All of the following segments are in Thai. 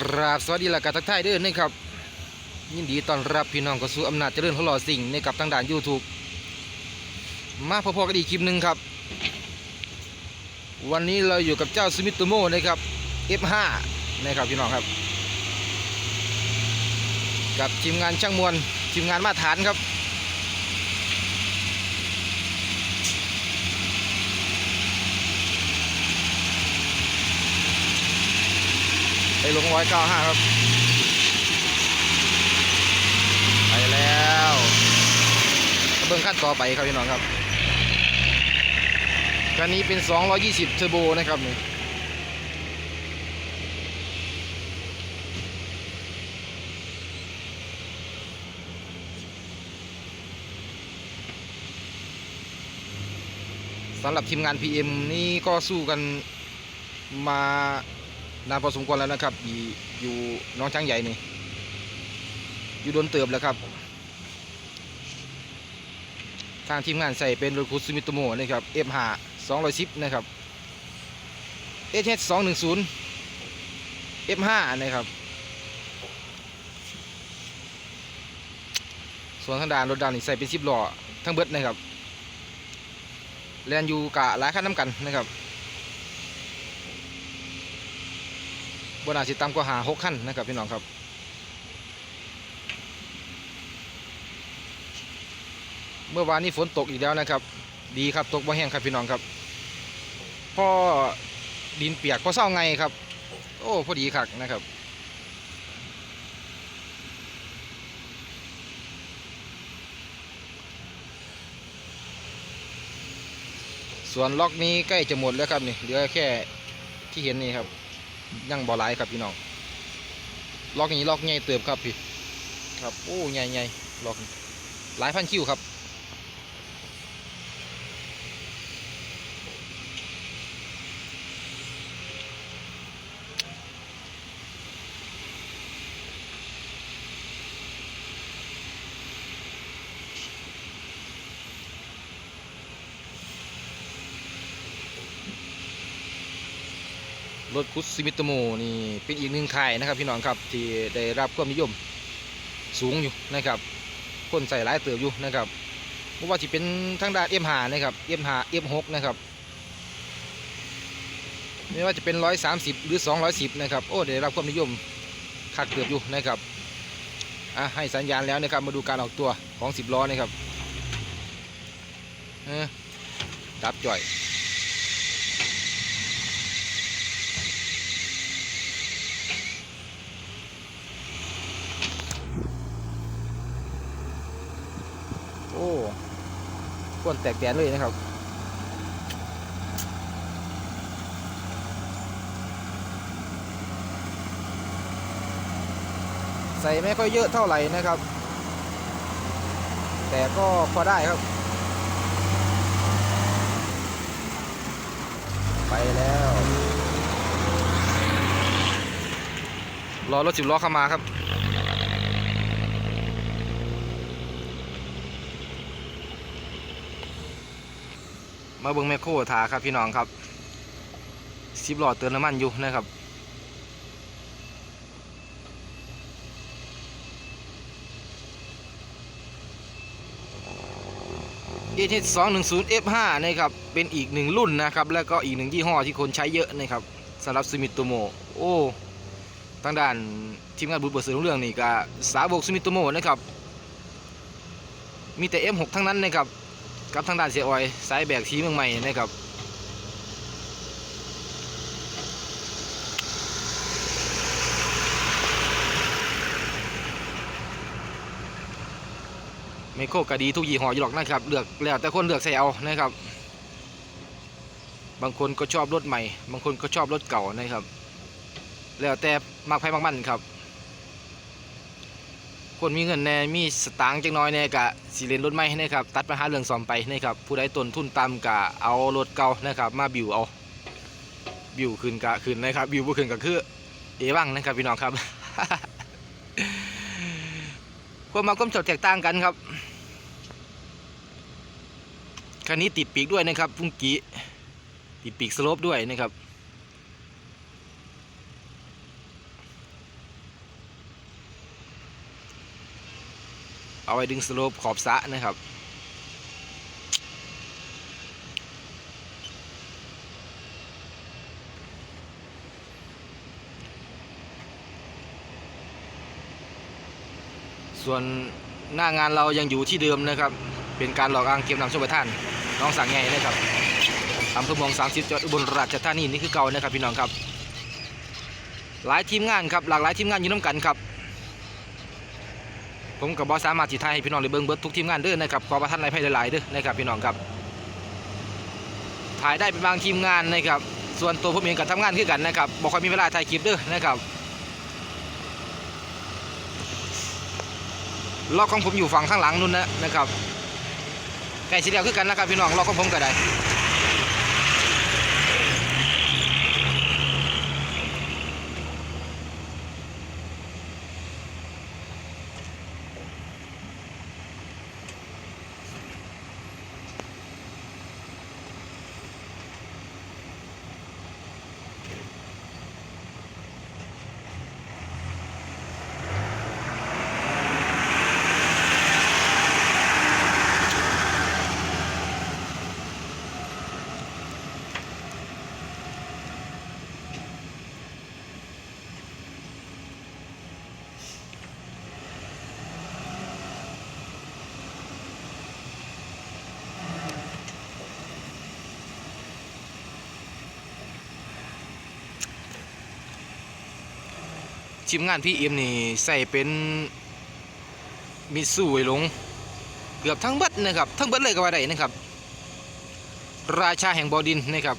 กราบสวัสดีและกาทักทายเด้อนะครับ ยินดีต้อนรับพี่น้องเข้าสู่อำนาจเจริญของหล่อสิ่งในกับทางด่าน YouTube มาพอๆกันอีกคลิปหนึ่งครับ วันนี้เราอยู่กับเจ้าสมิตโมนะครับ F5 นะครับพี่น้องครับ กับทีมงานช่างมวลทีมงานมาตรฐานครับ ไปลงร้อยเก้าห้าครับ ไปแล้วเบิ่งขั้นต่อไปครับพี่น้องครับคันนี้เป็น 220เทอร์โบนะครับนี่สำหรับทีมงาน PM นี่ก็สู้กันมา นานพอสมควรแล้วนะครับอยู่อยู่น้องช้างใหญ่นี่ อยู่โดนเติบแล้วครับ ทางทีมงานใส่เป็นรถคุซูมิโตโมนะครับ F5 210 นะครับ SH 210 F5 นะครับ ส่วนทางด้านรถดำนี่ใส่เป็น10ล้อทั้งเบิดนะครับแลนอยู่กะหลายคันน้ำกันนะครับ บนาสิตามก็หาหกขั้นนะครับพี่น้องครับเมื่อวานนี้ฝนตกอีกแล้วนะครับ ดีครับตกบ่แห้งครับพี่น้องครับพ่อดินเปียกพอเศร้าไงครับ โอ้พอดีคักนะครับส่วนล็อกนี้ใกล้จะหมดแล้วครับนี่เหลือแค่ที่เห็นนี่ครับ ยังบ่หลครับพี่น้องล็อกนี้ล็อกใหญ่เติบครับพี่ ครับโอ้ใหญ่ใหญ่ล็อกหลายพันคิวครับ รถคุดซิมิโตโมนี่เป็นอีกหนึ่งค่ายนะครับพี่น้องครับที่ได้รับความนิยมสูงอยู่นะครับคนใส่หลายเติบอยู่นะครับไม่ว่าจะเป็นทางด้าน M5 นะครับ M5 M6 นะครับไม่ว่าจะเป็น 130 หรือ 210 นะครับ โอ้ได้รับความนิยมคักเติบอยู่นะครับอะให้สัญญาณแล้วนะครับมาดูการออกตัวของ 10 ล้อนะครับเออดับจ่อย โอ้ ก้นแตกแตนเลยนะครับใส่ไม่ค่อยเยอะเท่าไหร่นะครับ แต่ก็พอได้ครับ ไปแล้วรอรถสิบล้อเข้ามาครับ มาเบิ่งแมคโครถาครับพี่น้องครับสิบหลอดเติมน้ำมันอยู่นะครับเอทสองหนึ่งศูนย์ F5 นะครับ เป็นอีกหนึ่งรุ่นนะครับ แล้วก็อีกหนึ่งยี่ห้อที่คนใช้เยอะนะครับสำหรับซูมิโตโมโอ้ทางด้านทีมงานบุญเปิดสื่อเรื่องนี่ก็สาวกซูมิโตโมนะครับ มีแต่ M6 ทั้งนั้นนะครับ กับทางด้านเสียออยสายแบกทีเมืองใหม่นะครับไมโครก็ดีทุกยี่ห้ออยู่หรอกนะครับเลือกแล้วแต่คนเลือกใส่เอานะครับ บางคนก็ชอบรถใหม่ บางคนก็ชอบรถเก่านะครับ แล้วแต่มักไพ่มักมันครับ คนมีเงินแน่มีสตางค์จังน้อยแน่กะสิเลนรถใหม่นะครับตัดปัญหาเรื่องซ่อมไปนะครับผู้ใดต้นทุนต่ำกะเอารถเก่านะครับ มาบิวเอา บิวขึ้นกะขึ้นนะครับ บิวบ่ขึ้นก็คือเอวังนะครับพี่น้องครับความมาความชอบแตกต่างกันครับคันนี้ติดปีกด้วยนะครับพุ่งกี้ติดปีกสโลปด้วยนะครับ เอา ไว้ดึงสโลปขอบสะนะครับส่วนหน้างานเรายังอยู่ที่เดิมนะครับ เป็นการหลอกอ้างเกมนำชมประทาน น้องสั่งไงนะครับอำเภอเมือง30จังหวัดอุบลราชธานีนี่คือเก่านะครับพี่น้องครับ หลายทีมงานครับหลากหลายทีมงานอยู่น้ำกันครับ ผมกับบอสสามารถที่ไทยให้พี่น้องได้เบิ่งเบิดทุกทีมงานเด้อนะครับขอประทานในภัยหลายๆเด้อนะครับพี่น้องครับถ่ายได้เป็นบางทีมงานนะครับส่วนตัวผมเองก็ทำงานคือกันนะครับบอกค่อยมีเวลาถ่ายคลิปเด้อนะครับล็อกของผมอยู่ฝั่งข้างหลังนู่นนะนะครับใกล้สิเดียวคือกันนะครับพี่น้องล็อกของผมก็ได้ ทีมงานพี่เอ็มนี่ใส่เป็นมิตซูไว้ลง เกือบทั้งเบัดนะครับทั้งเบัดเลยก็ว่าได้นะครับ ราชาแห่งบอดินนะครับ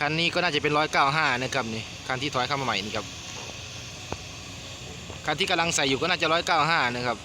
คันนี้ก็น่าจะเป็นร้อยเก้าห้านะครับนี่คันที่ถอยเข้ามาใหม่นี่ครับคันที่กำลังใส่อยู่ก็น่าจะร้อยเก้าห้านะครับ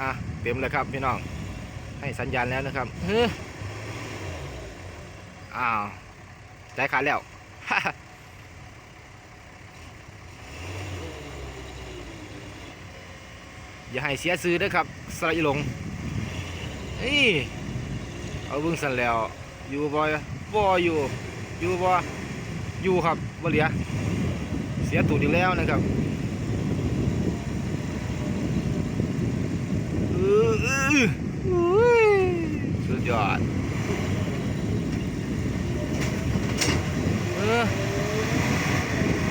อะ เต็มแล้วครับพี่น้อง ให้สัญญาณแล้วนะครับเฮ้ออ้าวใจขาดแล้วอย่าให้เสียซื้อด้ครับสไลด์ลงนี่เอาบึ้งสันแล้ว อยู่บอยบออยู่ อยู่บออยู่ครับบ่เหลียเสียตูดอีกแล้วนะครับ เออเอออุ้ย สุดยอดเออ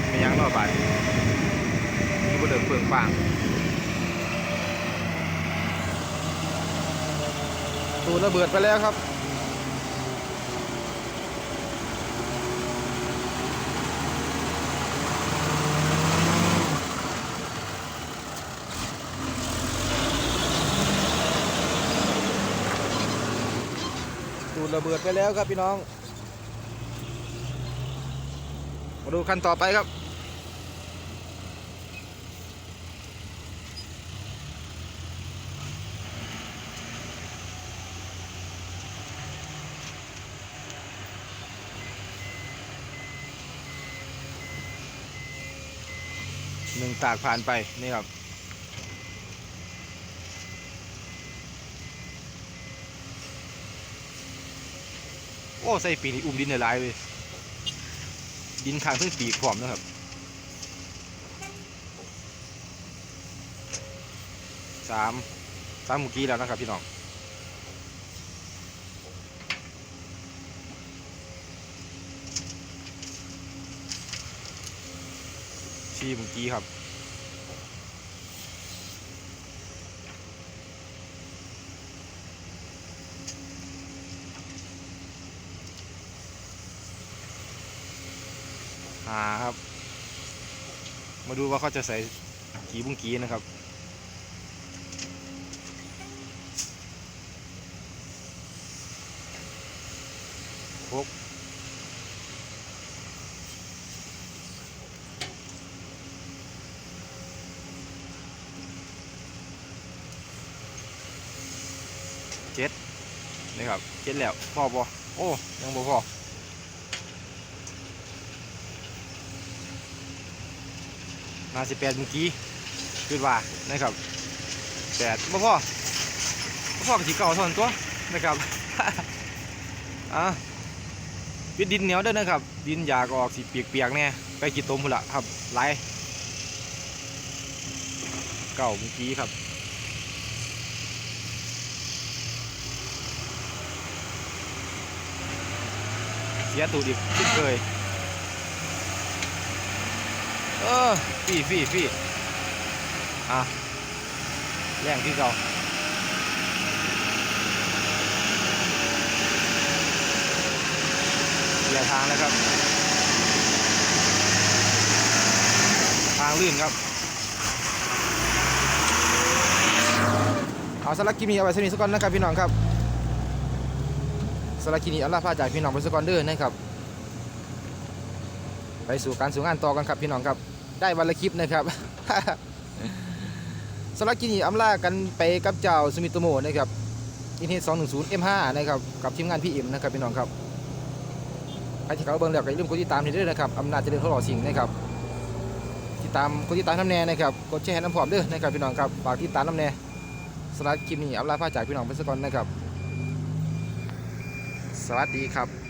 ไม่ยังรอดไปมีบุเดินเฟืองฟางตูดระเบิดไปแล้วครับ ระเบิดไปแล้วครับพี่น้อง มาดูขั้นต่อไปครับ หนึ่งตากผ่านไป นี่ครับ โอ้ใส่ปีนี่อุ้มดินหลายเลยดินทางเพิ่งปีกพร้อมนะครับสามสามเมื่อกี้แล้วนะครับพี่น้องชีเมื่อกี้ครับาดูว่าเขาจะใส่กี่บุ้งกี้นะครับหกเจ็ดนี่ครับเจ็ดแล้วพอบอโอ้ยังบ่พอ นาสิแปดเมื่อกี้คือว่านะครับแปดบ่พอบ่พอกับสีเก่าเท่านั้นตัวนะครับอะวิดดินเหนียวด้อนะครับ ดินอยากออกสีเปียกๆแน่ไปกี่ต้มพุ่นละครับไหลเก่าเมื่อกี้ครับเสียตูดอีกคิดเคย เออฟี่ฟี่ฟี่อะแรงที่เก่าเสียทางแล้วครับ ทางลื่นครับ เอาสลักกิมีเอาไว้สนิทสักก่อนนะครับพี่น้องครับสารบคลิปนีเอาลาพาจากพี่น้องไปสกอนเดอนะครับไปสู่การสู่งานต่อกันครับพี่น้องครับ ได้วันละคลิปนะครับสารบคลินีอำลากันไปกับเจ้าสมิโตโมนะครับอินเทส210 M5 นย์เอ็มห้านะครับกับทีมงานพี่เอ็มนะครับพี่น้องครับใครที่เขาเบิ่งแล้วก็อย่าลืมกดติดตามด้วยนะครับอำนาจเจริญทดลองสิ่งนะครับติดตามกดติดตามน้ำแน่นะครับกดแชร์น้ำพร้อมเด้อนะครับพี่น้องครับฝากติดตามน้ำแน่สารบคลิปนี้อำลาพาจากพี่น้องไปสกอนนะครับ สวัสดีครับ